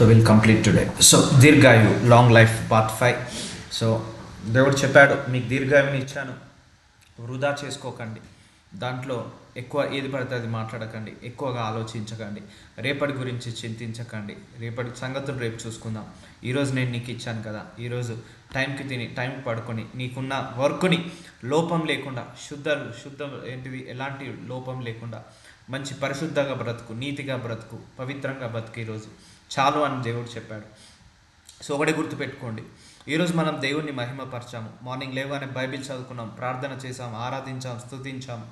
So will complete today so దీర్ఘాయు long life part five so దేవుడు చెప్పాడు మీకు దీర్ఘాయుని ఇచ్చాను. వృధా చేసుకోకండి. దాంట్లో ఎక్కువ ఏది పడితే అది మాట్లాడకండి. ఎక్కువగా ఆలోచించకండి. రేపటి గురించి చింతించకండి. రేపటి సంగతులు రేపు చూసుకుందాం. ఈరోజు నేను నీకు ఇచ్చాను కదా. ఈరోజు టైంకి తిని టైంకి పడుకొని నీకున్న వర్క్ని లోపం లేకుండా శుద్ధ శుద్ధ ఏంటిది? ఎలాంటి లోపం లేకుండా మంచి పరిశుద్ధంగా బ్రతుకు నీతిగా బ్రతుకు పవిత్రంగా బ్రతుకు ఈరోజు చాలు అని దేవుడు చెప్పాడు. సో ఒకటి గుర్తుపెట్టుకోండి. ఈరోజు మనం దేవుణ్ణి మహిమపరచాము. మార్నింగ్ లేవగానే బైబిల్ చదువుకున్నాం ప్రార్థన చేసాం ఆరాధించాం స్తుతించాం.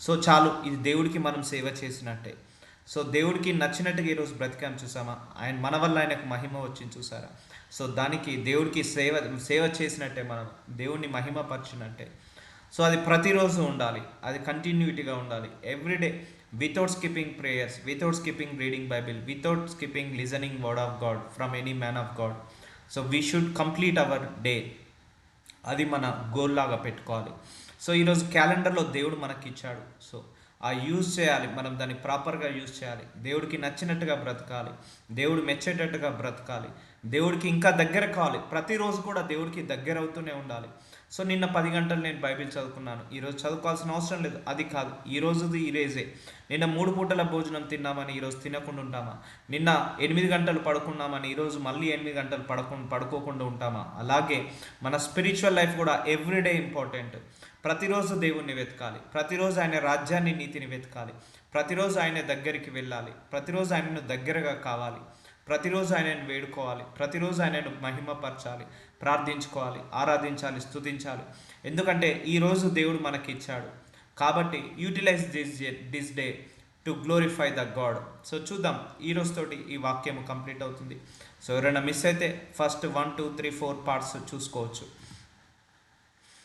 సో చాలు ఇది దేవుడికి మనం సేవ చేసినట్టే. సో దేవుడికి నచ్చినట్టుగా ఈరోజు బ్రతికాం చూసామా? ఆయన మన వల్ల ఆయనకు మహిమ వచ్చింది చూసారా? సో దానికి దేవుడికి సేవ సేవ చేసినట్టే మనం దేవుణ్ణి మహిమపరిచినట్టే. సో అది ప్రతిరోజు ఉండాలి. అది కంటిన్యూటీగా ఉండాలి. Everyday without skipping prayers without skipping reading Bible without skipping listening word of God from any man of God so we should complete our day అది మన గోల్ లాగా పెట్టుకోవాలి. సో ఈరోజు క్యాలెండర్లో దేవుడు మనకి ఇచ్చాడు. సో ఆ యూజ్ చేయాలి. మనం దాన్ని ప్రాపర్గా యూజ్ చేయాలి. దేవుడికి నచ్చినట్టుగా బ్రతకాలి. దేవుడు మెచ్చేటట్టుగా బ్రతకాలి. దేవుడికి ఇంకా దగ్గర కావాలి. ప్రతిరోజు కూడా దేవుడికి దగ్గర అవుతూనే ఉండాలి. సో నిన్న పది గంటలు నేను బైబిల్ చదువుకున్నాను. ఈరోజు చదువుకోవాల్సిన అవసరం లేదు. అది కాదు. ఈ రోజుది ఈ రేజే. నిన్న మూడు పూటల భోజనం తిన్నామని ఈరోజు తినకుండా ఉంటామా? నిన్న ఎనిమిది గంటలు పడుకున్నామని ఈరోజు మళ్ళీ ఎనిమిది గంటలు పడుకు పడుకోకుండా ఉంటామా? అలాగే మన స్పిరిచువల్ లైఫ్ కూడా ఎవ్రీడే ఇంపార్టెంట్. ప్రతిరోజు దేవుణ్ణి వెతకాలి. ప్రతిరోజు ఆయన రాజ్యాన్ని నీతిని వెతకాలి. ప్రతిరోజు ఆయన దగ్గరికి వెళ్ళాలి. ప్రతిరోజు ఆయనను దగ్గరగా కావాలి. ప్రతిరోజు ఆయనను వేడుకోవాలి. ప్రతిరోజు ఆయనను మహిమపరచాలి. ప్రార్థించుకోవాలి. ఆరాధించాలి. స్తుతించాలి. ఎందుకంటే ఈరోజు దేవుడు మనకి ఇచ్చాడు కాబట్టి utilize this this day to glorify the God so చూద్దాం. ఈ రోజుతోటి ఈ వాక్యం కంప్లీట్ అవుతుంది. సో ఎవరైనా మిస్ అయితే first one two three four parts చూసుకోవచ్చు.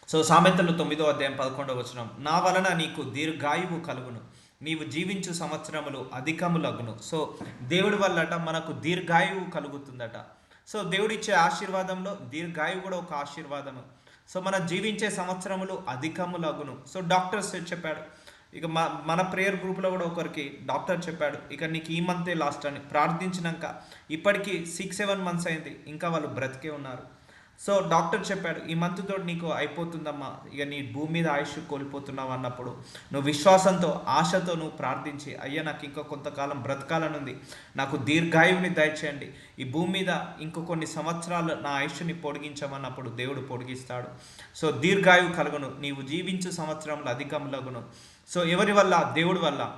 సో సామెతలు తొమ్మిదో అధ్యాయం పదకొండవ వచనం. నా వలన నీకు దీర్ఘాయువు కలుగును. నీవు జీవించు సంవత్సరములు అధికములగును సో దేవుడి వల్లట మనకు దీర్ఘాయువు కలుగుతుందట. సో దేవుడిచ్చే ఆశీర్వాదంలో దీర్ఘాయువు కూడా ఒక ఆశీర్వాదము. సో మన జీవించే సంవత్సరములు అధికములగును సో డాక్టర్స్ చెప్పాడు. ఇక మా మన ప్రేయర్ గ్రూప్లో కూడా ఒకరికి డాక్టర్ చెప్పాడు. ఇక నీకు ఈ మంతే లాస్ట్ అని ప్రార్థించినాక ఇప్పటికీ సిక్స్ సెవెన్ మంత్స్ అయింది. ఇంకా వాళ్ళు బ్రతికే ఉన్నారు. సో డాక్టర్ చెప్పాడు ఈ మంత్తో నీకు అయిపోతుందమ్మా. ఇక నీ భూమి మీద ఆయుష్ కోల్పోతున్నావు అన్నప్పుడు నువ్వు విశ్వాసంతో ఆశతో నువ్వు ప్రార్థించి అయ్యా నాకు ఇంకా కొంతకాలం బ్రతకాలనుంది. నాకు దీర్ఘాయువుని దయచేయండి. ఈ భూమి మీద ఇంకో కొన్ని సంవత్సరాలు నా ఆయుష్ని పొడిగించమన్నప్పుడు దేవుడు పొడిగిస్తాడు. సో దీర్ఘాయువు కలుగును. నీవు జీవించు సంవత్సరంలో అధికములగును సో ఎవరి వల్ల? దేవుడి వల్ల.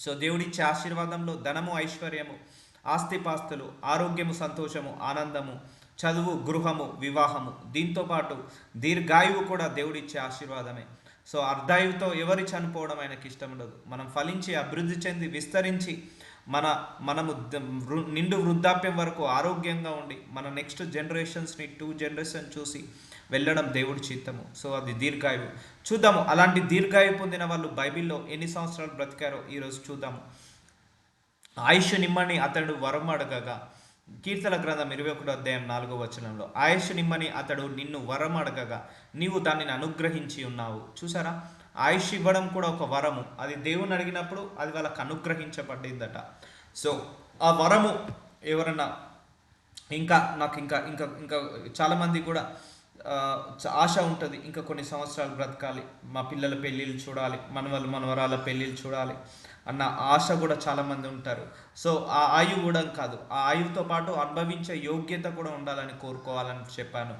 సో దేవుడిచ్చే ఆశీర్వాదంలో ధనము ఐశ్వర్యము ఆస్తిపాస్తులు ఆరోగ్యము సంతోషము ఆనందము చదువు గృహము వివాహము. దీంతో పాటు దీర్ఘాయువు కూడా దేవుడిచ్చే ఆశీర్వాదమే. సో అర్ధాయువుతో ఎవరి చనిపోవడం ఆయనకి ఇష్టం ఉండదు. మనం ఫలించి అభివృద్ధి చెంది విస్తరించి మన మనము నిండు వృద్ధాప్యం వరకు ఆరోగ్యంగా ఉండి మన నెక్స్ట్ జనరేషన్స్ని టూ జనరేషన్ చూసి వెళ్ళడం దేవుడి చిత్తము. సో అది దీర్ఘాయువు. చూద్దాము అలాంటి దీర్ఘాయువు పొందిన వాళ్ళు బైబిల్లో ఎన్ని సంవత్సరాలు బ్రతికారో ఈరోజు చూద్దాము. ఆయుష్ నిమ్మని అతడు వరం అడగగా కీర్తన గ్రంథం ఇరవై ఒకటో అధ్యాయం నాలుగో వచనంలో ఆయుష్ నిమ్మని అతడు నిన్ను వరం అడగగా నీవు దానిని అనుగ్రహించి ఉన్నావు. చూసారా? ఆయుష్ ఇవ్వడం కూడా ఒక వరము. అది దేవుని అడిగినప్పుడు అది వాళ్ళకు అనుగ్రహించబడిందట. సో ఆ వరము ఎవరన్నా ఇంకా నాకు ఇంకా ఇంకా ఇంకా చాలామంది కూడా ఆశ ఉంటుంది. ఇంకా కొన్ని సంవత్సరాలు బ్రతకాలి. మా పిల్లల పెళ్ళిళ్ళు చూడాలి. మనవలు మనవరాల పెళ్ళిళ్ళు చూడాలి. అన్న ఆశ కూడా చాలామంది ఉంటారు. సో ఆ ఆయువు కూడా కాదు. ఆ ఆయువుతో పాటు అనుభవించే యోగ్యత కూడా ఉండాలని కోరుకోవాలని చెప్పాను.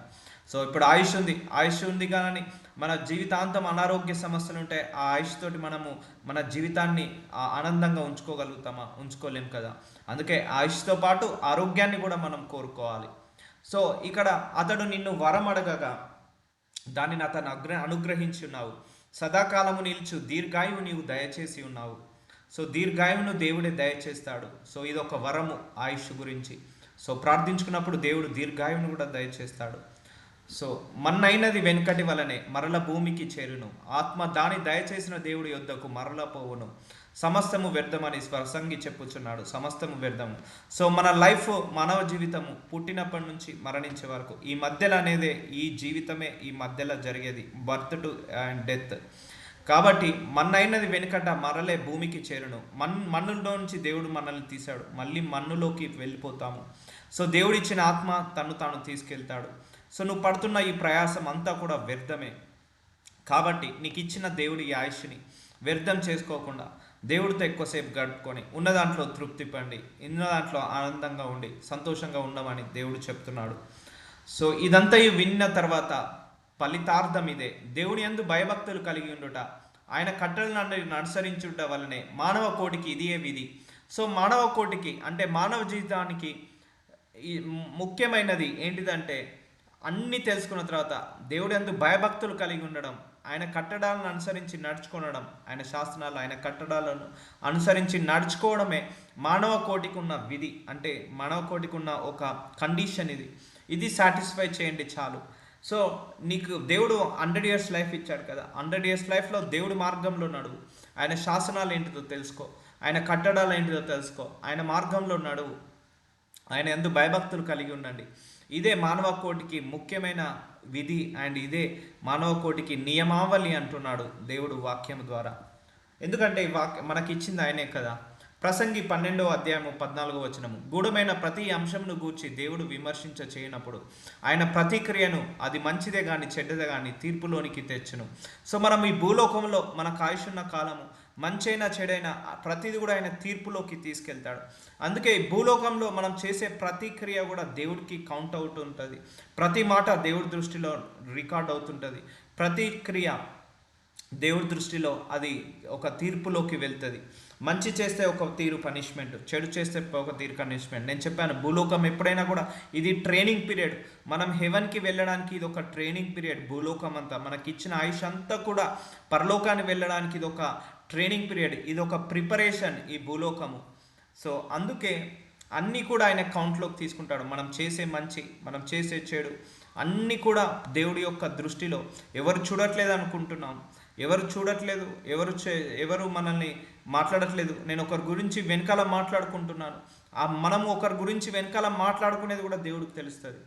సో ఇప్పుడు ఆయుష్ ఉంది. ఆయుష్ ఉంది కానీ మన జీవితాంతం అనారోగ్య సమస్యలు ఉంటే ఆ ఆయుష్ తోటి మనము మన జీవితాన్ని ఆ ఆనందంగా ఉంచుకోగలుగుతామా? ఉంచుకోలేం కదా. అందుకే ఆయుష్తో పాటు ఆరోగ్యాన్ని కూడా మనం కోరుకోవాలి. సో ఇక్కడ అతడు నిన్ను వరం అడగగా దానిని అతను అగ్ర అనుగ్రహించి ఉన్నావు. సదాకాలము నిల్చు దీర్ఘాయువు నీవు దయచేసి ఉన్నావు. సో దీర్ఘాయువును దేవుడే దయచేస్తాడు. సో ఇది ఒక వరము ఆయుష్ గురించి. సో ప్రార్థించుకున్నప్పుడు దేవుడు దీర్ఘాయువును కూడా దయచేస్తాడు. సో మన్నైనది వెనుకటి వలనే మరల భూమికి చేరును. ఆత్మ దాని దయచేసిన దేవుడి యొద్దకు మరల పోవును. సమస్తము వ్యర్థమని ప్రసంగి చెప్పుచున్నాడు. సమస్తము వ్యర్థము. సో మన లైఫ్ మానవ జీవితము పుట్టినప్పటి నుంచి మరణించే వరకు ఈ మధ్యలో అనేదే ఈ జీవితమే ఈ మధ్యలో జరిగేది. Birth to and death. కాబట్టి మన్నైనది వెనుకట మరలే భూమికి చేరును. మన్ మన్నులో నుంచి దేవుడు మనల్ని తీశాడు. మళ్ళీ మన్నులోకి వెళ్ళిపోతాము. సో దేవుడు ఇచ్చిన ఆత్మ తను తాను తీసుకెళ్తాడు. సో నువ్వు పడుతున్న ఈ ప్రయాసం అంతా కూడా వ్యర్థమే. కాబట్టి నీకు ఇచ్చిన దేవుడి ఈ ఆయుష్ని వ్యర్థం చేసుకోకుండా దేవుడితో ఎక్కువసేపు గడుపుకొని ఉన్న దాంట్లో తృప్తి పండి ఉన్న దాంట్లో ఆనందంగా ఉండి సంతోషంగా ఉండమని దేవుడు చెప్తున్నాడు. సో ఇదంతా విన్న తర్వాత ఫలితార్థం ఇదే దేవుని యందు భయభక్తులు కలిగి ఉండుట ఆయన కట్టలను అనుసరించుట వలనే మానవ కోటికి ఇదియే విధి. సో మానవ కోటికి అంటే మానవ జీవితానికి ముఖ్యమైనది ఏంటిదంటే అన్నీ తెలుసుకున్న తర్వాత దేవుడు ఎందు భయభక్తులు కలిగి ఉండడం ఆయన కట్టడాలను అనుసరించి నడుచుకోవడం ఆయన శాస్త్రాలు ఆయన కట్టడాలను అనుసరించి నడుచుకోవడమే మానవ కోటికి ఉన్న విధి. అంటే మానవ కోటికి ఉన్న ఒక కండిషన్ ఇది. ఇది సాటిస్ఫై చేయండి చాలు. సో నీకు దేవుడు హండ్రెడ్ ఇయర్స్ లైఫ్ ఇచ్చాడు కదా. హండ్రెడ్ ఇయర్స్ లైఫ్లో దేవుడి మార్గంలో నడువు. ఆయన శాసనాలు ఏంటిదో తెలుసుకో. ఆయన కట్టడాలు ఏంటిదో తెలుసుకో. ఆయన మార్గంలో నడువు. ఆయన ఎందు భయభక్తులు కలిగి ఉండండి. ఇదే మానవ కోటికి ముఖ్యమైన విధి అండ్ ఇదే మానవ కోటికి నియమావళి అంటున్నాడు దేవుడు వాక్యం ద్వారా. ఎందుకంటే ఈ వాక్య మనకి ఇచ్చింది ఆయనే కదా. ప్రసంగి పన్నెండవ అధ్యాయము పద్నాలుగో వచనము. గూఢమైన ప్రతి అంశంను గూర్చి దేవుడు విమర్శించ చేయనప్పుడు ఆయన ప్రతిక్రియను అది మంచిదే కానీ చెడ్డదే కానీ తీర్పులోనికి తెచ్చును. సో మనం ఈ భూలోకంలో మన కాయసున్న కాలము మంచైనా చెడైనా ప్రతిది కూడా ఆయన తీర్పులోకి తీసుకెళ్తాడు. అందుకే భూలోకంలో మనం చేసే ప్రతి క్రియ కూడా దేవుడికి కౌంట్ అవుట్ ఉంటుంది ప్రతి మాట దేవుడి దృష్టిలో రికార్డ్ అవుతుంటుంది. ప్రతి క్రియ దేవుడి దృష్టిలో అది ఒక తీర్పులోకి వెళ్తుంది. మంచి చేస్తే ఒక తీరు పనిష్మెంట్ చెడు చేస్తే ఒక తీరు పనిష్మెంట్ నేను చెప్పాను భూలోకం ఎప్పుడైనా కూడా ఇది ట్రైనింగ్ పీరియడ్ మనం హెవెన్కి వెళ్ళడానికి ఇది ఒక ట్రైనింగ్ పీరియడ్ భూలోకం అంతా. మనకి ఇచ్చిన ఆయుష్ అంతా కూడా పరలోకాన్ని వెళ్ళడానికి ఇది ఒక ట్రైనింగ్ పీరియడ్ ఇది ఒక ప్రిపరేషన్ ఈ భూలోకము. సో అందుకే అన్నీ కూడా ఆయన కౌంట్లోకి తీసుకుంటాడు. మనం చేసే మంచి మనం చేసే చెడు అన్నీ కూడా దేవుడి యొక్క దృష్టిలో. ఎవరు చూడట్లేదు అనుకుంటున్నాం ఎవరు చూడట్లేదు ఎవరు చే ఎవరు మనల్ని మాట్లాడట్లేదు. నేను ఒకరి గురించి వెనకాల మాట్లాడుకుంటున్నాను. ఆ మనము ఒకరి గురించి వెనకాల మాట్లాడుకునేది కూడా దేవుడికి తెలుస్తుంది.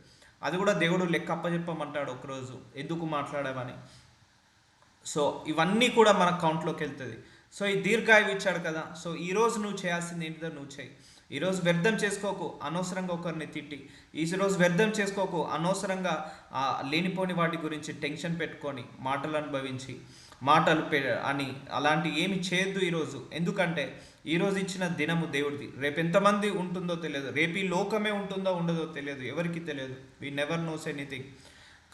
అది కూడా దేవుడు లెక్క అప్పచెప్పమంటాడు ఒకరోజు. ఎందుకు మాట్లాడామని సో ఇవన్నీ కూడా మన కౌంట్లోకి వెళ్తుంది. సో ఈ దీర్ఘాయువు ఇచ్చాడు కదా. సో ఈరోజు నువ్వు చేయాల్సింది ఏంటిదో నువ్వు చేయి. ఈరోజు వ్యర్థం చేసుకోకు అనవసరంగా ఒకరిని తిట్టి. ఈరోజు వ్యర్థం చేసుకోకు అనవసరంగా లేనిపోని వాటి గురించి టెన్షన్ పెట్టుకొని మాటలు అనుభవించి. మాటలు అని అలాంటి ఏమి చేయొద్దు ఈరోజు. ఎందుకంటే ఈరోజు ఇచ్చిన దినము దేవుడిది. రేపు ఎంతమంది ఉంటుందో తెలియదు. రేపు ఈ లోకమే ఉంటుందో ఉండదో తెలియదు. ఎవరికి తెలియదు. వీ నెవర్ నోస్ ఎనీథింగ్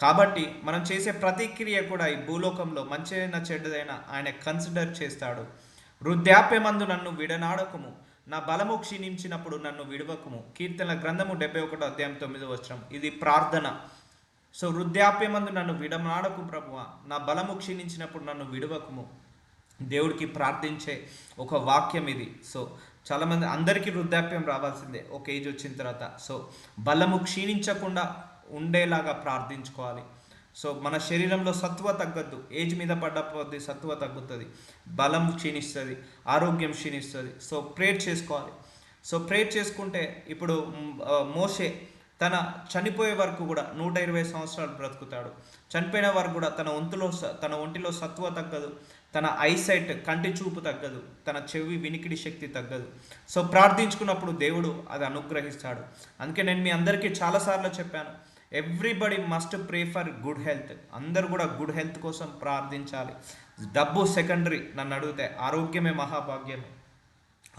కాబట్టి మనం చేసే ప్రతిక్రియ కూడా ఈ భూలోకంలో మంచిదైనా చెడ్డదైనా ఆయన కన్సిడర్ చేస్తాడు. వృద్ధాప్యమందు నన్ను విడనాడకము. నా బలము క్షీణించినప్పుడు నన్ను విడవకము. కీర్తన గ్రంథము డెబ్బై ఒకటో అధ్యాయం తొమ్మిదో వచ్చరం ఇది ప్రార్థన. సో వృద్ధాప్యమందు నన్ను విడమాడకు ప్రభువ. నా బలము క్షీణించినప్పుడు నన్ను విడవకుము. దేవుడికి ప్రార్థించే ఒక వాక్యం ఇది. సో చాలామంది అందరికీ వృద్ధాప్యం రావాల్సిందే. ఒక ఏజ్ వచ్చిన తర్వాత. సో బలము క్షీణించకుండా ఉండేలాగా ప్రార్థించుకోవాలి. సో మన శరీరంలో సత్వ తగ్గద్దు. ఏజ్ మీద పడ్డ కొద్దీ సత్వ తగ్గుతుంది. బలం క్షీణిస్తుంది. ఆరోగ్యం క్షీణిస్తుంది. సో ప్రేర్ చేసుకోవాలి. సో ప్రేర్ చేసుకుంటే ఇప్పుడు మోసే తన చనిపోయే వరకు కూడా నూట ఇరవై సంవత్సరాలు బ్రతుకుతాడు. చనిపోయిన వరకు కూడా తన ఒంతులో స- తన ఒంటిలో సత్వ తగ్గదు. తన ఐసైట్ కంటి చూపు తగ్గదు. తన చెవి వినికిడి శక్తి తగ్గదు. సో ప్రార్థించుకున్నప్పుడు దేవుడు అది అనుగ్రహిస్తాడు. అందుకే నేను మీ అందరికీ చాలాసార్లు చెప్పాను. Everybody must pray for good health. అందరు కూడా గుడ్ హెల్త్ కోసం ప్రార్థించాలి. డబ్బు సెకండరీ నన్ను అడిగితే ఆరోగ్యమే మహాభాగ్యమే.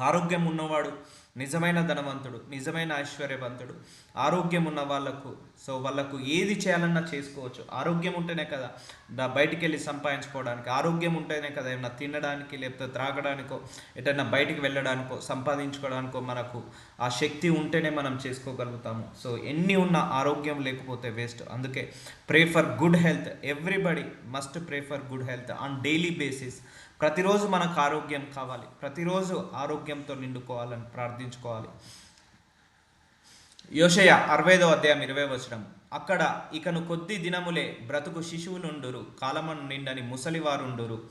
ఆరోగ్యం ఉన్నవాడు నిజమైన ధనవంతుడు నిజమైన ఐశ్వర్యవంతుడు ఆరోగ్యం ఉన్న వాళ్ళకు సో వాళ్ళకు ఏది చేయాలన్నా చేసుకోవచ్చు. ఆరోగ్యం ఉంటేనే కదా దా బయటికి వెళ్ళి సంపాదించుకోవడానికి. ఆరోగ్యం ఉంటేనే కదా ఏమన్నా తినడానికి లేకపోతే త్రాగడానికో ఎటన్నా బయటికి వెళ్ళడానికో సంపాదించుకోవడానికో మనకు ఆ శక్తి ఉంటేనే మనం చేసుకోగలుగుతాము. సో ఎన్ని ఉన్న ఆరోగ్యం లేకపోతే వేస్ట్. అందుకే pray for good health. Everybody must pray for good health on daily basis. ప్రతిరోజు మనకు ఆరోగ్యం కావాలి. ప్రతిరోజు ఆరోగ్యంతో నిండుకోవాలని ప్రార్థించుకోవాలి. యోషయ అరవైదో అధ్యాయం ఇరవై వచనం. అక్కడ ఇకను కొద్ది దినములే బ్రతుకు శిశువులుండురు కాలమను నిండని ముసలివారుండురు.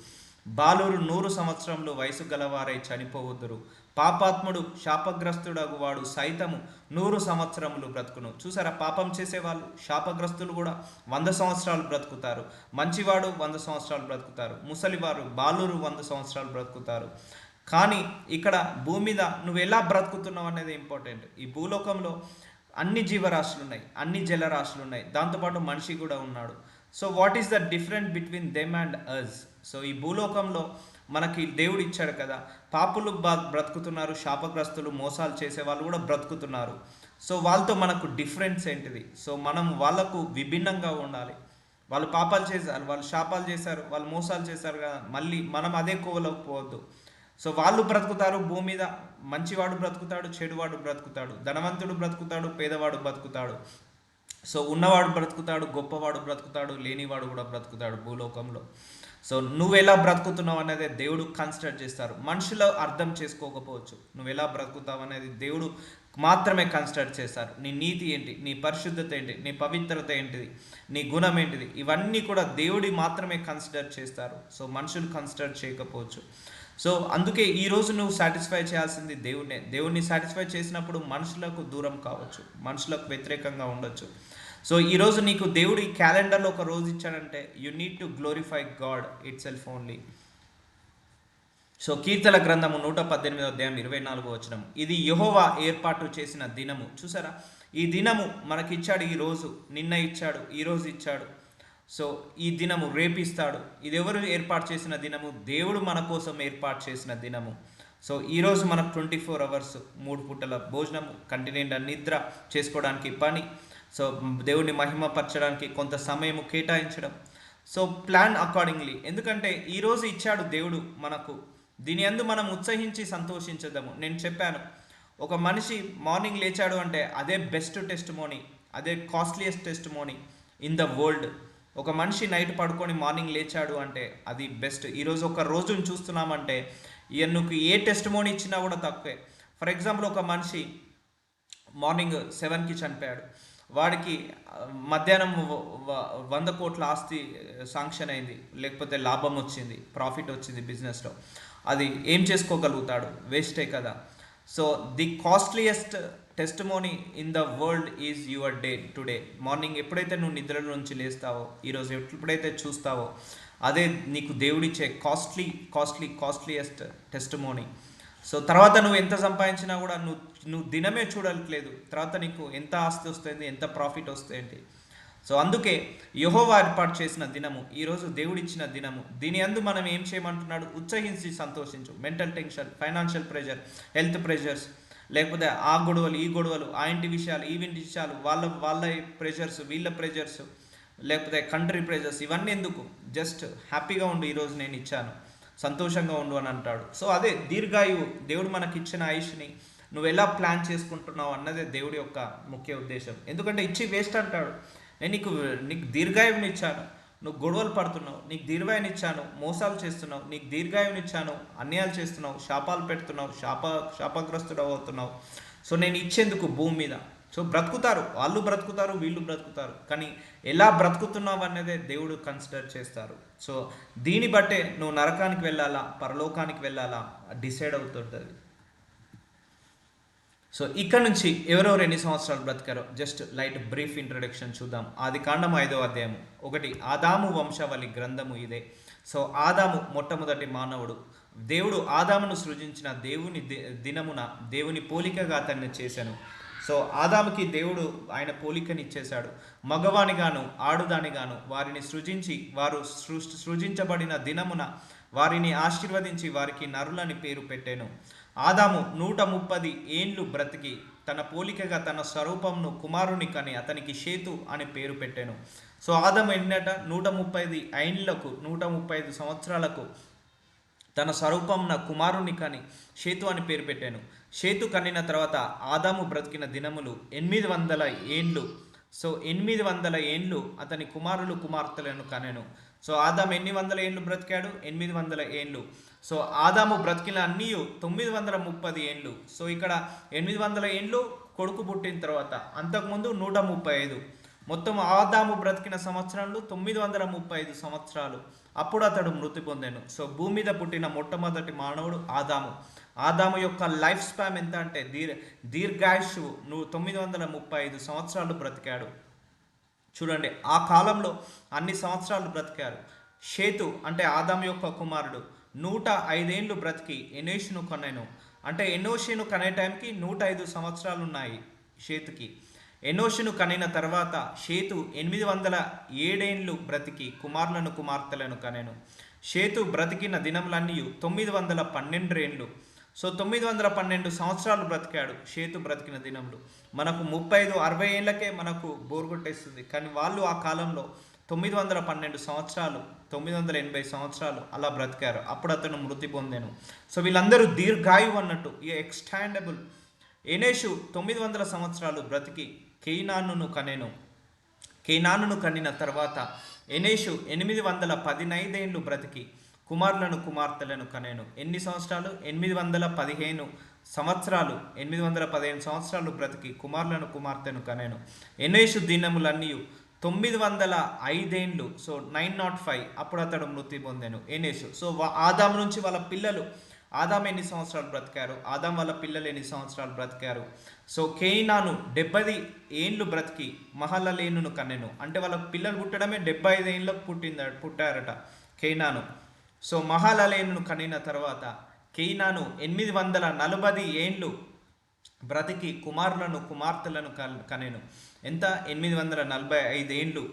బాలురు నూరు సంవత్సరంలో వయసు గలవారై చనిపోవుదురు. పాపాత్ముడు శాపగ్రస్తుడగు వాడు సైతము నూరు సంవత్సరములు బ్రతుకును. చూసారా? పాపం చేసేవాళ్ళు శాపగ్రస్తులు కూడా వంద సంవత్సరాలు బ్రతుకుతారు. మంచివాడు వంద సంవత్సరాలు బ్రతుకుతారు. ముసలివారు బాలురు వంద సంవత్సరాలు బ్రతుకుతారు. కానీ ఇక్కడ భూమి మీద నువ్వు ఎలా బ్రతుకుతున్నావు అనేది ఇంపార్టెంట్. ఈ భూలోకంలో అన్ని జీవరాశులు ఉన్నాయి అన్ని జలరాశులు ఉన్నాయి. దాంతోపాటు మనిషి కూడా ఉన్నాడు. So what is the different between them and us so ఈ భూలోకంలో మనకి దేవుడు ఇచ్చాడు కదా. పాపులు బ్రతుకుతున్నారు శాపగ్రస్తులు మోసాలు చేసే వాళ్ళు కూడా బ్రతుకుతున్నారు. సో వాళ్ళతో మనకు డిఫరెన్స్ ఏంటిది? సో మనం వాళ్ళకు విభిన్నంగా ఉండాలి. వాళ్ళు పాపాలు చేశారు వాళ్ళు శాపాలు చేశారు వాళ్ళు మోసాలు చేశారు కదా. మళ్ళీ మనం అదే కోవలోకి పోవద్దు. సో వాళ్ళు బ్రతుకుతారు భూమి మీద మంచివాడు బ్రతుకుతాడు చెడువాడు బ్రతుకుతాడు. ధనవంతుడు బ్రతుకుతాడు పేదవాడు బ్రతుకుతాడు. సో ఉన్నవాడు బ్రతుకుతాడు గొప్పవాడు బ్రతుకుతాడు లేనివాడు కూడా బ్రతుకుతాడు భూలోకంలో. సో నువ్వు ఎలా బ్రతుకుతున్నావు అనేది దేవుడు కన్సిడర్ చేస్తారు. మనుషులు అర్థం చేసుకోకపోవచ్చు. నువ్వు ఎలా బ్రతుకుతావు అనేది దేవుడు మాత్రమే కన్సిడర్ చేస్తారు. నీ నీతి ఏంటి? నీ పరిశుద్ధత ఏంటి? నీ పవిత్రత ఏంటిది? నీ గుణం ఏంటిది? ఇవన్నీ కూడా దేవుడి మాత్రమే కన్సిడర్ చేస్తారు. సో మనుషులు కన్సిడర్ చేయకపోవచ్చు. సో అందుకే ఈ రోజు నువ్వు సాటిస్ఫై చేయాల్సింది దేవుడినే. దేవుడిని సాటిస్ఫై చేసినప్పుడు మనుషులకు దూరం కావచ్చు. మనుషులకు వ్యతిరేకంగా ఉండొచ్చు. సో ఈరోజు నీకు దేవుడు ఈ క్యాలెండర్లో ఒక రోజు ఇచ్చాడంటే you need to glorify God itself only so కీర్తల గ్రంథము నూట పద్దెనిమిది అధ్యాయం ఇరవై నాలుగు వచనం ఇది యహోవా ఏర్పాటు చేసిన దినము. చూసారా? ఈ దినము మనకిచ్చాడు ఈ రోజు నిన్న ఇచ్చాడు ఈ రోజు ఇచ్చాడు. సో ఈ దినము రేపిస్తాడు. ఇది ఎవరు ఏర్పాటు చేసిన దినము? దేవుడు మన కోసం ఏర్పాటు చేసిన దినము. సో ఈరోజు మనకు ట్వంటీ ఫోర్ అవర్స్ మూడు పూటల భోజనము కంటి నిద్ర చేసుకోవడానికి పని. సో దేవుడిని మహిమపరచడానికి కొంత సమయము కేటాయించడం. సో ప్లాన్ అకార్డింగ్లీ ఎందుకంటే ఈరోజు ఇచ్చాడు దేవుడు మనకు. దీని అందు మనం ఉత్సహించి సంతోషించదము. నేను చెప్పాను. ఒక మనిషి మార్నింగ్ లేచాడు అంటే అదే బెస్ట్ టెస్ట్ మోనీ అదే costliest testimony in the world ఒక మనిషి నైట్ పడుకొని మార్నింగ్ లేచాడు అంటే అది బెస్ట్ ఈరోజు ఒక రోజును చూస్తున్నామంటే ఈయనకు ఏ టెస్ట్ మోని ఇచ్చినా కూడా తక్కువే. ఫర్ ఎగ్జాంపుల్ ఒక మనిషి మార్నింగ్ సెవెన్కి చనిపోయాడు. వాడికి మధ్యాహ్నం వ- వంద కోట్ల ఆస్తి శాంక్షన్ అయింది. లేకపోతే లాభం వచ్చింది ప్రాఫిట్ వచ్చింది బిజినెస్లో అది ఏం చేసుకోగలుగుతాడు? వేస్టే కదా. So the costliest testimony in the world is your day today morning ఎప్పుడైతే నువ్వు నిద్ర నుంచి లేస్తావో ఈరోజు ఎప్పుడైతే చూస్తావో అదే నీకు దేవుడిచ్చే costly costly costliest testimony so తర్వాత నువ్వు ఎంత సంపాదించినా కూడా నువ్వు నువ్వు దినమే చూడట్లేదు. తర్వాత నీకు ఎంత ఆస్తి వస్తుంది ఎంత ప్రాఫిట్ వస్తుంది సో అందుకే యహోవా ఏర్పాటు చేసిన దినము ఈరోజు దేవుడిచ్చిన దినము. దీని అందు మనం ఏం చేయమంటున్నాడు? ఉత్సహించి సంతోషించు. Mental tension financial pressure health pressures లేకపోతే ఆ గొడవలు ఈ గొడవలు ఆ ఇంటి విషయాలు ఈ ఇంటి విషయాలు వాళ్ళ వాళ్ళ ప్రెషర్స్ వీళ్ళ ప్రెషర్స్ లేకపోతే కంట్రీ ప్రెషర్స్ ఇవన్నీ ఎందుకు? జస్ట్ హ్యాపీగా ఉండు ఈరోజు నేను ఇచ్చాను. సంతోషంగా ఉండు అని అంటాడు. సో అదే దీర్ఘాయువు. దేవుడు మనకి ఇచ్చిన ఆయుష్ని నువ్వు ఎలా ప్లాన్ చేసుకుంటున్నావు అన్నదే దేవుడి యొక్క ముఖ్య ఉద్దేశం. ఎందుకంటే ఇచ్చి వేస్ట్ అంటాడు. నేను నీకు నీకు దీర్ఘాయువుని ఇచ్చాను నువ్వు గొడవలు పడుతున్నావు. నీకు దీర్ఘాయుని ఇచ్చాను మోసాలు చేస్తున్నావు. నీకు దీర్ఘాయువుని ఇచ్చాను అన్యాయాలు చేస్తున్నావు. శాపాలు పెడుతున్నావు. శాప శాపగ్రస్తుడు అవుతున్నావు సో నేను ఇచ్చేందుకు భూమి మీద. సో బ్రతుకుతారు. వాళ్ళు బ్రతుకుతారు. వీళ్ళు బ్రతుకుతారు. కానీ ఎలా బ్రతుకుతున్నావు అనేదే దేవుడు కన్సిడర్ చేస్తారు. సో దీన్ని బట్టే నువ్వు నరకానికి వెళ్ళాలా? పరలోకానికి వెళ్ళాలా? డిసైడ్ అవుతుంటుంది. సో ఇక్కడ నుంచి ఎవరెవరు ఎన్ని సంవత్సరాలు బ్రతికారో జస్ట్ లైట్ బ్రీఫ్ ఇంట్రడక్షన్ చూద్దాం. ఆది కాండం ఐదో అధ్యాయం ఒకటి ఆదాము వంశావళి గ్రంథము ఇదే. సో ఆదాము మొట్టమొదటి మానవుడు. దేవుడు ఆదామును సృజించిన దేవుని దినమున దేవుని పోలికగా అతన్ని చేశాను. సో ఆదాముకి దేవుడు ఆయన పోలికనిచ్చేశాడు మగవానిగాను ఆడుదానిగాను వారిని సృజించి వారు సృష్టి సృజించబడిన దినమున వారిని ఆశీర్వదించి వారికి నరులని పేరు పెట్టాను. ఆదాము నూట ముప్పది ఏండ్లు బ్రతికి తన పోలికగా తన స్వరూపంను కుమారుని కని అతనికి షేతు అని పేరు పెట్టాను. సో ఆదం ఏంటంట నూట ముప్పై ఐండ్లకు నూట ముప్పై ఐదు సంవత్సరాలకు తన స్వరూపంన కుమారుని కని షేతు అని పేరు పెట్టాను. షేతు కనిన తర్వాత ఆదాము బ్రతికిన దినములు ఎనిమిది వందల ఏండ్లు. సో ఎనిమిది వందల ఏండ్లు అతని కుమారులు కుమార్తెలను కనెను. సో ఆదాము ఎన్ని వందల ఏండ్లు బ్రతికాడు? ఎనిమిది వందల ఏండ్లు. సో ఆదాము బ్రతికిన అన్నీ తొమ్మిది వందల ముప్పది ఏండ్లు. సో ఇక్కడ ఎనిమిది వందల ఏండ్లు కొడుకు పుట్టిన తర్వాత అంతకుముందు నూట ముప్పై ఐదు. మొత్తం ఆదాము బ్రతికిన సంవత్సరాలు తొమ్మిది వందల ముప్పై ఐదు సంవత్సరాలు. అప్పుడు అతడు మృతి పొందాను. సో భూమి మీద పుట్టిన మొట్టమొదటి మానవుడు ఆదాము. ఆదాము యొక్క లైఫ్ స్పామ్ ఎంత అంటే దీర్ దీర్ఘాయుష్ నువ్వు తొమ్మిది వందల ముప్పై ఐదు సంవత్సరాలు బ్రతికాడు. చూడండి ఆ కాలంలో అన్ని సంవత్సరాలు బ్రతికారు. షేతు అంటే ఆదాం యొక్క కుమారుడు. నూట ఐదేండ్లు బ్రతికి ఎనోషును కొనెను. అంటే ఎనోషును కనే టైంకి నూట ఐదు సంవత్సరాలు ఉన్నాయి షేతుకి. ఎనోషును కనిన తర్వాత షేతు ఎనిమిది వందల ఏడేండ్లు బ్రతికి కుమారులను కుమార్తెలను కనెను. షేతు బ్రతికిన దినములన్నీ తొమ్మిది వందల పన్నెండు సో తొమ్మిది వందల పన్నెండు సంవత్సరాలు బ్రతికాడు షేతు బ్రతికిన దినంలో. మనకు ముప్పై ఐదు అరవై ఏళ్ళకే మనకు బోర్ కొట్టేస్తుంది కానీ వాళ్ళు ఆ కాలంలో తొమ్మిది వందల పన్నెండు సంవత్సరాలు తొమ్మిది వందల ఎనభై సంవత్సరాలు అలా బ్రతికారు. అప్పుడు అతను మృతి పొందాను. సో వీళ్ళందరూ దీర్ఘాయువు అన్నట్టు ఈ ఎక్స్టాండబుల్ ఎనేషు తొమ్మిది వందల సంవత్సరాలు బ్రతికి కేనానును కనెను. కేనానును కనిన తర్వాత ఎనేషు ఎనిమిది వందల పదినైదేండ్లు బ్రతికి కుమారులను కుమార్తెలను కనేను. ఎన్ని సంవత్సరాలు? ఎనిమిది వందల పదిహేను సంవత్సరాలు. ఎనిమిది వందల పదిహేను సంవత్సరాలు బ్రతికి కుమారులను కుమార్తెను కనేను. ఎన్నేషు దినములన్నీ తొమ్మిది వందల ఐదేండ్లు. So nine nought five. అప్పుడు అతడు మృతి పొందాను. ఎనేషు సో ఆదాం నుంచి వాళ్ళ పిల్లలు. ఆదాం ఎన్ని సంవత్సరాలు బ్రతికారు? ఆదాం వాళ్ళ పిల్లలు ఎన్ని సంవత్సరాలు బ్రతికారు? సో కేయినాను డెబ్బది ఏండ్లు బ్రతికి మహలలేనును కన్నెను. అంటే వాళ్ళ పిల్లలు పుట్టడమే డెబ్బై ఐదు ఏండ్లకు పుట్టింద పుట్టారట కేయినాను సో మహాలలేనును కనిన తర్వాత కెయినాను ఎనిమిది వందల నలభై ఏండ్లు బ్రతికి కుమారులను కుమార్తెలను కనెను. ఎంత? ఎనిమిది వందల నలభై ఐదు ఏండ్లు.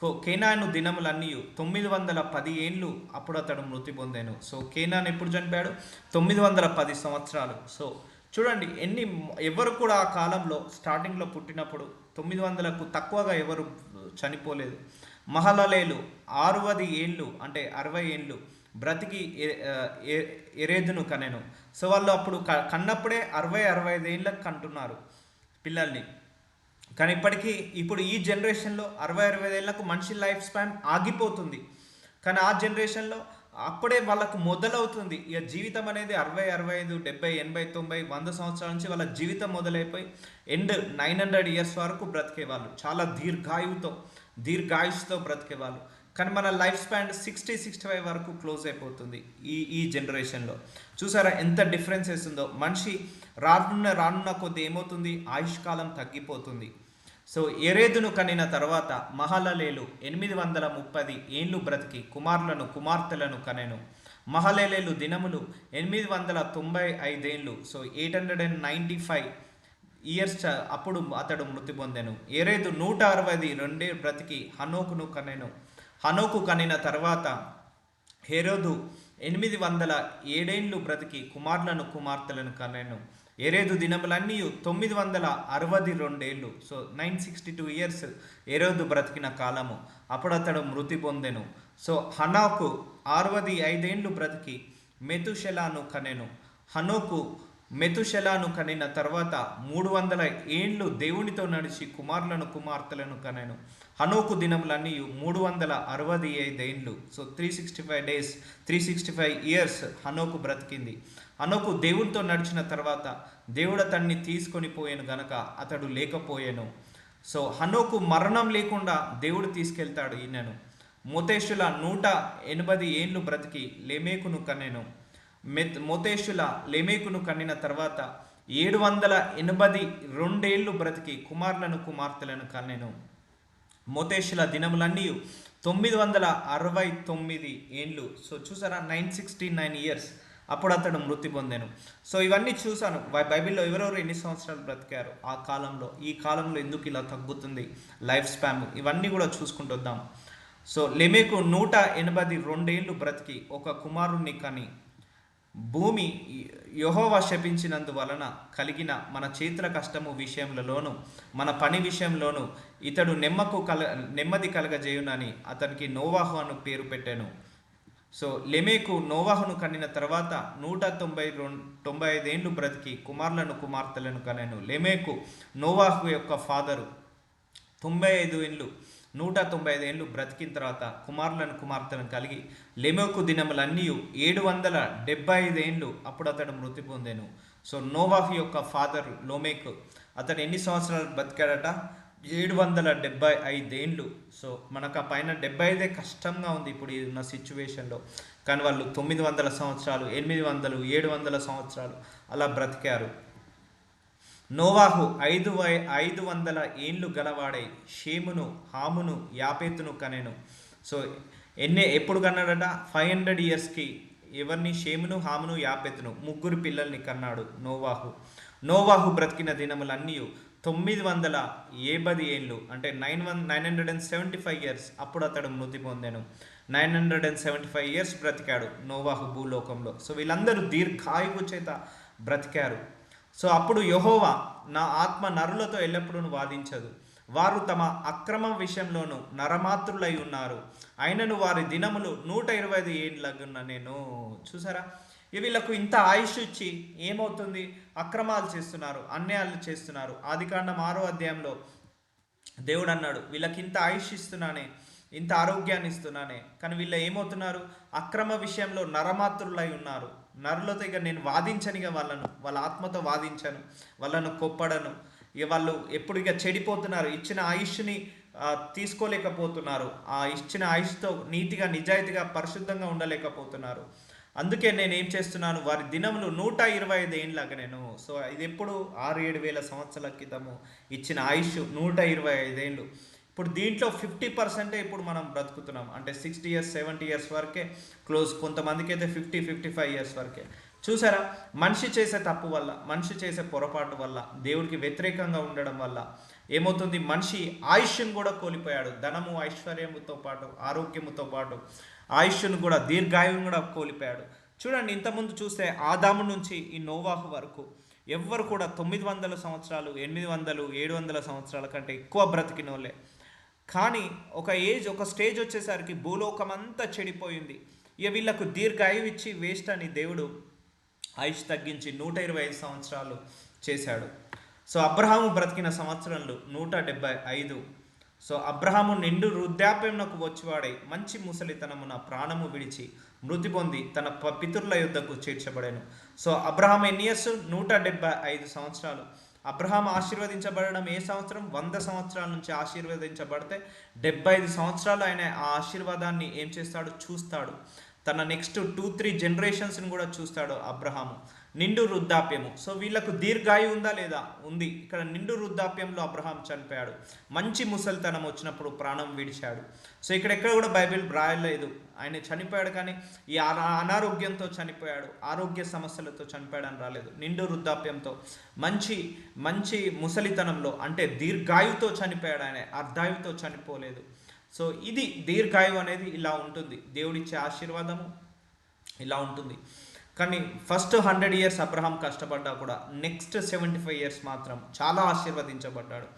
కో- కేనాను దినములన్నీ తొమ్మిది వందల పది ఏండ్లు అప్పుడు అతడు మృతి పొందాను. సో కేనాన్ ఎప్పుడు చనిపోయాడు తొమ్మిది వందల పది సంవత్సరాలు. సో చూడండి ఎన్ని ఎవరు కూడా ఆ కాలంలో స్టార్టింగ్లో పుట్టినప్పుడు తొమ్మిది వందలకు తక్కువగా ఎవరు చనిపోలేదు. మహలలేలు ఆరువది ఏళ్ళు అంటే అరవై ఏండ్లు బ్రతికి ఎరేదును కనెను. సో వాళ్ళు అప్పుడు క- కన్నప్పుడే అరవై అరవై ఐదు ఏళ్ళకి కంటున్నారు పిల్లల్ని. కానీ ఇప్పటికీ ఇప్పుడు ఈ జనరేషన్లో అరవై అరవై ఏళ్ళకు మనిషి లైఫ్ స్పాన్ ఆగిపోతుంది. కానీ ఆ జనరేషన్లో అప్పుడే వాళ్ళకు మొదలవుతుంది. ఇక జీవితం అనేది అరవై అరవై ఐదు డెబ్బై ఎనభై తొంభై వంద సంవత్సరాల నుంచి వాళ్ళ జీవితం మొదలైపోయి ఎండ్ నైన్ హండ్రెడ్ ఇయర్స్ వరకు బ్రతికేవాళ్ళు. చాలా దీర్ఘాయువుతో దీర్ఘాయుష్తో బ్రతికేవాళ్ళు. కానీ మన life span sixty sixty five వరకు క్లోజ్ అయిపోతుంది ఈ ఈ జనరేషన్లో. చూసారా ఎంత డిఫరెన్స్ వేస్తుందో? మనిషి రానున్న రానున్న కొద్ది ఏమవుతుంది? ఆయుష్కాలం తగ్గిపోతుంది. సో ఎరేదును కనిన తర్వాత మహలలేలు ఎనిమిది వందల ముప్పది ఏండ్లు బ్రతికి కుమారులను కుమార్తెలను కనెను. మహలలేలు దినములు ఎనిమిది వందల తొంభై ఐదేళ్ళు. So eight hundred and ninety five years అప్పుడు అతడు మృతి పొందెను. ఎరేదు నూట అరవై రెండే బ్రతికి హనోకును కనెను. హనోకు కనిన తర్వాత హేరోదు ఎనిమిది వందల ఏడేండ్లు బ్రతికి కుమారులను కుమార్తెలను కనెను. ఎరేదు దినములన్నీ తొమ్మిది వందల అరవై రెండేళ్ళు. So nine sixty two years ఎరోదు బ్రతికిన కాలము. అప్పుడు అతడు మృతి పొందెను. సో హనాకు అరవది ఐదేండ్లు బ్రతికి మెతుషెలాను కనెను. హనోకు మెతుశలాను కనిన తర్వాత మూడు వందల ఏండ్లు దేవునితో నడిచి కుమారులను కుమార్తెలను కనెను. హనోకు దినములన్నీ మూడు వందల అరవై ఐదు ఏండ్లు. So three sixty five days three sixty five years హనోకు బ్రతికింది. హనోకు దేవునితో నడిచిన తర్వాత దేవుడు అతన్ని తీసుకొని పోయాను గనక అతడు లేకపోయాను. సో హనోకు మరణం లేకుండా దేవుడు తీసుకెళ్తాడు ఈయనను. మోతేషుల నూట ఎనభై ఏండ్లు బ్రతికి లేమేకును కనెను. మెత్ మొతేషుల లెమేకును కన్నిన తర్వాత ఏడు వందల ఎనభై రెండేళ్ళు బ్రతికి కుమారులను కుమార్తెలను కన్నెను. మొతేషుల దినములన్నీ తొమ్మిది వందల అరవై తొమ్మిది ఏండ్లు. సో చూసారా? నైన్ సిక్స్టీ నైన్ ఇయర్స్ అప్పుడు అతడు మృతి పొందాను. సో ఇవన్నీ చూశాను. బైబిల్లో ఎవరెవరు ఎన్ని సంవత్సరాలు బ్రతికారు? ఆ కాలంలో ఈ కాలంలో ఎందుకు ఇలా తగ్గుతుంది? లైఫ్ స్పామ్ ఇవన్నీ కూడా చూసుకుంటూ వద్దాం సో లెమేకు నూట ఎనభై రెండేళ్ళు బ్రతికి ఒక కుమారుణ్ణి కని భూమి యహోవ శపించినందువలన కలిగిన మన చేతుల కష్టము విషయంలోను మన పని విషయంలోను ఇతడు నెమ్మకు కల నెమ్మది కలగజేయునని అతనికి నోవాహు అను పేరు పెట్టాను. సో లెమేకు నోవాహును కనిన తర్వాత నూట తొంభై రెండు తొంభై ఐదేండ్లు బ్రతికి కుమారులను కుమార్తెలను కనెను. లెమేకు నోవాహు యొక్క ఫాదరు తొంభై ఐదు ఏళ్ళు నూట తొంభై ఐదేళ్ళు బ్రతికిన తర్వాత కుమారులను కుమార్తెలను కలిగి లెమోకు దినములన్నీ ఏడు వందల డెబ్బై ఐదేండ్లు అప్పుడు అతడు మృతి పొందాను. సో నోవాఫ్ యొక్క ఫాదర్ లోమేక్ అతడు ఎన్ని సంవత్సరాలు బ్రతికాడట? ఏడు వందల డెబ్బై ఐదేండ్లు సో మనకు ఆ పైన డెబ్బై ఐదే కష్టంగా ఉంది ఇప్పుడు ఉన్న సిచ్యువేషన్లో. కానీ వాళ్ళు తొమ్మిది వందల సంవత్సరాలు ఎనిమిది వందలు ఏడు వందల సంవత్సరాలు అలా బ్రతికారు. నోవాహు ఐదు వై ఐదు వందల ఏండ్లు గలవాడై షేమును హామును యాపేతును కనెను. సో ఎన్నే ఎప్పుడు కన్నాడట? ఫైవ్ హండ్రెడ్ ఇయర్స్కి ఎవరిని? షేమును హామును యాపెతును ముగ్గురు పిల్లల్ని కన్నాడు నోవాహు. నోవాహు బ్రతికిన దినములన్నీ తొమ్మిది వందల ఏబది ఏళ్ళు అంటే nine one nine hundred and seventy five years అప్పుడు అతడు మృతి పొందాను. Nine hundred and seventy five years బ్రతికాడు నోవాహు భూలోకంలో. సో వీళ్ళందరూ దీర్ఘాయువు చేత బ్రతికారు. సో అప్పుడు యహోవా నా ఆత్మ నరులతో ఎల్లప్పుడూ వాదించదు. వారు తమ అక్రమం విషయంలోనూ నరమాతృలై ఉన్నారు. అయినను వారి దినములు నూట ఇరవై ఐదు ఏళ్ళగున్న నేను చూసారా? వీళ్ళకు ఇంత ఆయుష్ ఇచ్చి ఏమవుతుంది? అక్రమాలు చేస్తున్నారు అన్యాయాలు చేస్తున్నారు. ఆదికాండం ఆరో అధ్యాయంలో దేవుడు అన్నాడు వీళ్ళకి ఇంత ఆయుష్ ఇస్తున్నానే ఇంత ఆరోగ్యాన్ని ఇస్తున్నానే. కానీ వీళ్ళు ఏమవుతున్నారు? అక్రమ విషయంలో నరమాతృలై ఉన్నారు. నరులతో ఇక నేను వాదించను ఇక వాళ్ళను. వాళ్ళ ఆత్మతో వాదించను. వాళ్ళను కొప్పడను. ఇక వాళ్ళు ఎప్పుడు ఇక చెడిపోతున్నారు. ఇచ్చిన ఆయుష్ని తీసుకోలేకపోతున్నారు. ఆ ఇచ్చిన ఆయుష్తో నీతిగా నిజాయితీగా పరిశుద్ధంగా ఉండలేకపోతున్నారు. అందుకే నేను ఏం చేస్తున్నాను? వారి దినములు నూట ఇరవై ఐదు ఏండ్లాగా నేను. సో ఇది ఎప్పుడు ఆరు ఏడు వేల సంవత్సరాల క్రితము ఇచ్చిన ఆయుష్ నూట ఇరవై ఐదేళ్ళు ఇప్పుడు దీంట్లో ఫిఫ్టీ పర్సెంటే ఇప్పుడు మనం బ్రతుకుతున్నాం. అంటే సిక్స్టీ ఇయర్స్ సెవెంటీ ఇయర్స్ వరకే క్లోజ్ కొంతమందికి అయితే ఫిఫ్టీ ఫిఫ్టీ ఫైవ్ ఇయర్స్ వరకే. చూసారా? మనిషి చేసే తప్పు వల్ల మనిషి చేసే పొరపాటు వల్ల దేవుడికి వ్యతిరేకంగా ఉండడం వల్ల ఏమవుతుంది? మనిషి ఆయుష్ను కూడా కోల్పోయాడు. ధనము ఐశ్వర్యముతో పాటు ఆరోగ్యముతో పాటు ఆయుష్ను కూడా దీర్ఘాయువును కూడా కోల్పోయాడు. చూడండి ఇంతకుముందు చూస్తే ఆదాము నుంచి ఈ నోవాహు వరకు ఎవ్వరు కూడా తొమ్మిది వందల సంవత్సరాలు ఎనిమిది వందలు ఏడు వందల సంవత్సరాల కంటే ఎక్కువ బ్రతికినోళ్ళే. కానీ ఒక ఏజ్ ఒక స్టేజ్ వచ్చేసరికి భూలోకం అంతా చెడిపోయింది. ఇక వీళ్ళకు దీర్ఘాయువు ఇచ్చి వేస్ట్ అని దేవుడు ఆయుష్ తగ్గించి నూట ఇరవై ఐదు సంవత్సరాలు చేశాడు. సో అబ్రహాము బ్రతికిన సంవత్సరంలో నూట డెబ్బై ఐదు. సో అబ్రహాము నిండు వృద్ధాప్యంనకు వచ్చివాడై మంచి ముసలితనమున ప్రాణము విడిచి మృతి పొంది తన ప- పితరుల యుద్ధకు చేర్చబడాను. సో అబ్రహాం ఎన్ని ఇయర్స్ నూట డెబ్బై ఐదు సంవత్సరాలు. అబ్రహాం ఆశీర్వదించబడడం ఏ సంవత్సరం? వంద సంవత్సరాల నుంచి ఆశీర్వదించబడితే డెబ్బై ఐదు సంవత్సరాలు ఆయన ఆ ఆశీర్వాదాన్ని ఏం చేస్తాడు? చూస్తాడు. తన నెక్స్ట్ టూ త్రీ జనరేషన్స్ని కూడా చూస్తాడు అబ్రహాము. నిండు వృద్ధాప్యము. సో వీళ్ళకు దీర్ఘాయు ఉందా లేదా? ఉంది. ఇక్కడ నిండు వృద్ధాప్యంలో అబ్రహాం చనిపోయాడు. మంచి ముసలితనం వచ్చినప్పుడు ప్రాణం విడిచాడు. సో ఇక్కడ ఎక్కడ కూడా బైబిల్ రాయలేదు. ఆయన చనిపోయాడు కానీ ఈ అనారోగ్యంతో చనిపోయాడు ఆరోగ్య సమస్యలతో చనిపోయాడు అని రాలేదు. నిండు వృద్ధాప్యంతో. మంచి మంచి ముసలితనంలో అంటే దీర్ఘాయుతో చనిపోయాడు ఆయన అర్ధాయుతో చనిపోలేదు. సో ఇది దీర్ఘాయువు అనేది ఇలా ఉంటుంది. దేవుడిచ్చే ఆశీర్వాదము ఇలా ఉంటుంది. కానీ ఫస్ట్ హండ్రెడ్ ఇయర్స్ అబ్రహాం కష్టపడ్డా కూడా నెక్స్ట్ సెవెంటీ ఫైవ్ ఇయర్స్ మాత్రం చాలా ఆశీర్వదించబడ్డాడు.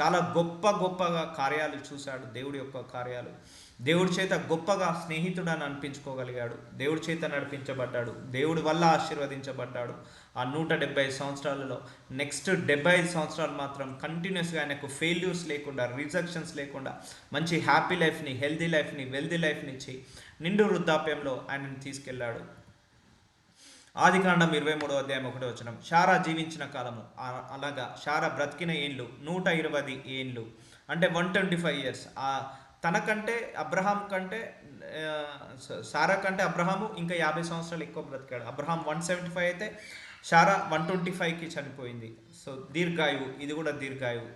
చాలా గొప్ప గొప్పగా కార్యాలు చూశాడు దేవుడి యొక్క కార్యాలు. దేవుడి చేత గొప్పగా స్నేహితుడని అనిపించుకోగలిగాడు. దేవుడి చేత నడిపించబడ్డాడు. దేవుడి వల్ల ఆశీర్వదించబడ్డాడు. ఆ నూట డెబ్బై ఐదు సంవత్సరాలలో నెక్స్ట్ డెబ్బై ఐదు సంవత్సరాలు మాత్రం కంటిన్యూస్గా ఆయనకు ఫెయిల్యూర్స్ లేకుండా రిజెక్షన్స్ లేకుండా మంచి హ్యాపీ లైఫ్ని హెల్దీ లైఫ్ని వెల్దీ లైఫ్ని ఇచ్చి నిండు వృద్ధాప్యంలో ఆయనను తీసుకెళ్ళాడు. ఆదికాండం ఇరవై మూడో అధ్యాయం ఒకటో వచనం. షారా జీవించిన కాలము. అలాగా షారా బ్రతికిన ఏండ్లు? నూట ఇరవై ఏండ్లు అంటే వన్ ట్వంటీ ఫైవ్ ఇయర్స్ ఆ తనకంటే అబ్రహాం కంటే సారా కంటే అబ్రహాము ఇంకా యాభై సంవత్సరాలు ఎక్కువ బ్రతికాడు. అబ్రహాం వన్ సెవెంటీ ఫైవ్ అయితే షారా వన్ ట్వంటీ ఫైవ్కి చనిపోయింది. సో దీర్ఘాయువు ఇది కూడా దీర్ఘాయువు.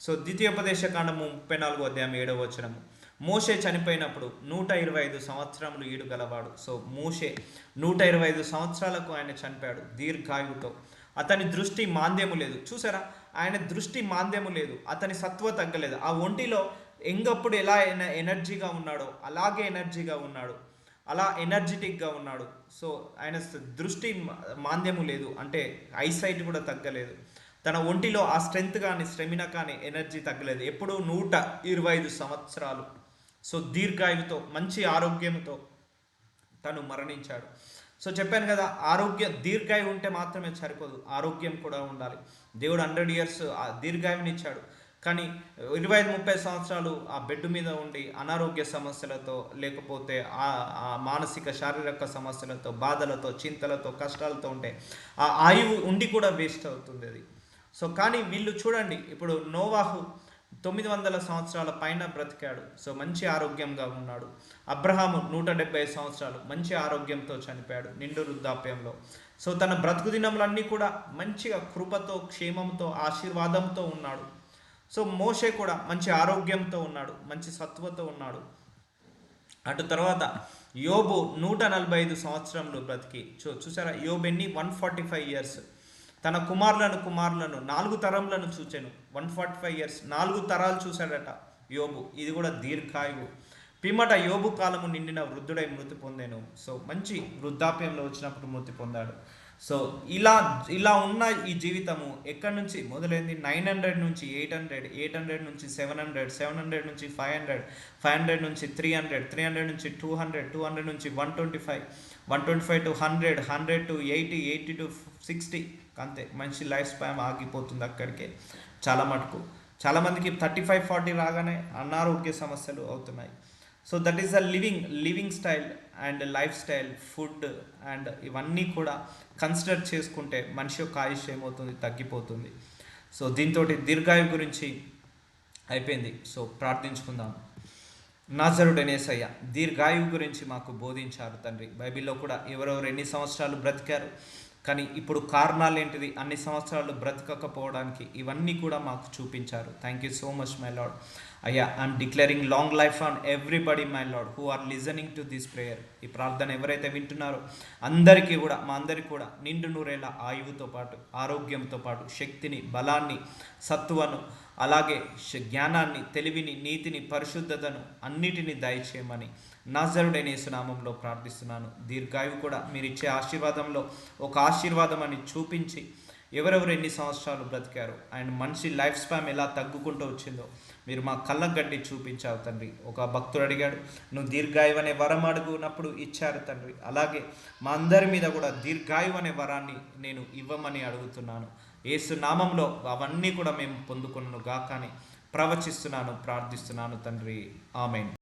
సో ద్వితీయోపదేశ కాండము ముప్పై నాలుగో అధ్యాయం ఏడవ వచనము. మోషే చనిపోయినప్పుడు నూట ఇరవై ఐదు సంవత్సరములు ఈడు గలవాడు. సో మోషే నూట ఇరవై ఐదు సంవత్సరాలకు ఆయన చనిపోయాడు దీర్ఘాయువుతో. అతని దృష్టి మాంద్యము లేదు. చూసారా? ఆయన దృష్టి మాంద్యము లేదు. అతని సత్వ తగ్గలేదు. ఆ ఒంటిలో ఎంగప్పుడు ఎలా ఎన- ఎనర్జీగా ఉన్నాడో అలాగే ఎనర్జీగా ఉన్నాడు. అలా ఎనర్జెటిక్గా ఉన్నాడు. సో ఆయన దృష్టి మాంద్యము లేదు. అంటే ఐసైట్ కూడా తగ్గలేదు. తన ఒంటిలో ఆ స్ట్రెంగ్త్ కానీ స్టెమినా కానీ ఎనర్జీ తగ్గలేదు. ఎప్పుడూ నూట ఇరవై ఐదు సంవత్సరాలు. సో దీర్ఘాయువుతో మంచి ఆరోగ్యంతో తను మరణించాడు. సో చెప్పాను కదా ఆరోగ్య దీర్ఘాయువు ఉంటే మాత్రమే సరిపోదు. ఆరోగ్యం కూడా ఉండాలి. దేవుడు హండ్రెడ్ ఇయర్స్ ఆ దీర్ఘాయువుని ఇచ్చాడు కానీ ఇరవై ఐదు ముప్పై సంవత్సరాలు ఆ బెడ్ మీద ఉండి అనారోగ్య సమస్యలతో లేకపోతే ఆ మానసిక శారీరక సమస్యలతో బాధలతో చింతలతో కష్టాలతో ఉంటే ఆ ఆయువు ఉండి కూడా వేస్ట్ అవుతుంది అది. సో కానీ వీళ్ళు చూడండి ఇప్పుడు నోవాహు తొమ్మిది వందల సంవత్సరాల పైన బ్రతికాడు. సో మంచి ఆరోగ్యంగా ఉన్నాడు. అబ్రహాము నూట డెబ్బై సంవత్సరాలు మంచి ఆరోగ్యంతో చనిపోయాడు నిండు వృద్ధాప్యంలో. సో తన బ్రతుకు దినములన్నీ కూడా మంచిగా కృపతో క్షేమంతో ఆశీర్వాదంతో ఉన్నాడు. సో మోషే కూడా మంచి ఆరోగ్యంతో ఉన్నాడు మంచి సత్వతో ఉన్నాడు. అటు తర్వాత యోబు నూట నలభై ఐదు సంవత్సరంలో బ్రతికి చూ చూసారా? యోబు ఎన్ని? One forty five years. తన కుమారులను కుమారులను నాలుగు తరములను చూచాను. One forty five years. నాలుగు తరాలు చూశాడట యోబు. ఇది కూడా దీర్ఘాయువు. పిమ్మట యోబు కాలము నిండిన వృద్ధుడై మృతి పొందాను. సో మంచి వృద్ధాప్యంలో వచ్చినప్పుడు మృతి పొందాడు. సో ఇలా ఇలా ఉన్న ఈ జీవితము ఎక్కడి నుంచి మొదలైంది? నైన్ హండ్రెడ్ నుంచి ఎయిట్ హండ్రెడ్ ఎయిట్ హండ్రెడ్ నుంచి సెవెన్ హండ్రెడ్ సెవెన్ హండ్రెడ్ నుంచి ఫైవ్ హండ్రెడ్ ఫైవ్ హండ్రెడ్ నుంచి త్రీ హండ్రెడ్ త్రీ హండ్రెడ్ నుంచి టూ హండ్రెడ్ టూ హండ్రెడ్ నుంచి one twenty five one twenty five to hundred hundred to eighty eighty to sixty అంతే. మంచి life span ఆగిపోతుంది అక్కడికే. చాలా మటుకు. చాలామందికి థర్టీ ఫైవ్ ఫార్టీ రాగానే అనారోగ్య సమస్యలు అవుతున్నాయి. So that is the living living style and life style food and ఇవన్నీ కూడా కన్సిడర్ చేసుకుంటే మనిషి యొక్క ఆయుష్ ఏమవుతుంది? తగ్గిపోతుంది. సో దీంతో దీర్ఘాయు గురించి అయిపోయింది. సో ప్రార్థించుకుందాం. నాజరుడనేసయ్య దీర్ఘాయువు గురించి మాకు బోధించారు తండ్రి. బైబిల్లో కూడా ఎవరెవరు ఎన్ని సంవత్సరాలు బ్రతికారు? కానీ ఇప్పుడు కారణాలు ఏంటిది అన్ని సంవత్సరాలు బ్రతకకపోవడానికి ఇవన్నీ కూడా మాకు చూపించారు. Thank you so much my lord అయ్యా I'm declaring long life on everybody my lord who are listening to this prayer ఈ ప్రార్థన ఎవరైతే వింటున్నారో అందరికీ కూడా మా అందరికీ కూడా నిండు నూరేళ్ళ ఆయువుతో పాటు ఆరోగ్యంతో పాటు శక్తిని బలాన్ని సత్వను అలాగే జ్ఞానాన్ని తెలివిని నీతిని పరిశుద్ధతను అన్నిటిని దయచేయమని నాజరుడైన యేసునామంలో ప్రార్థిస్తున్నాను. దీర్ఘాయువు కూడా మీరు ఇచ్చే ఆశీర్వాదంలో ఒక ఆశీర్వాదం అని చూపించి ఎవరెవరు ఎన్ని సంవత్సరాలు బ్రతికారు అండ్ మనిషి లైఫ్ స్పామ్ ఎలా తగ్గుకుంటూ వచ్చిందో మీరు మా కళ్ళ గడ్డి చూపించావు తండ్రి. ఒక భక్తుడు అడిగాడు నువ్వు దీర్ఘాయువు అనే వరం అడుగునప్పుడు ఇచ్చారు తండ్రి. అలాగే మా అందరి మీద కూడా దీర్ఘాయువు అనే వరాన్ని నేను ఇవ్వమని అడుగుతున్నాను. ఏసు నామంలో అవన్నీ కూడా మేము పొందుకున్నాను గాకని ప్రవచిస్తున్నాను ప్రార్థిస్తున్నాను తండ్రి. ఆమెను.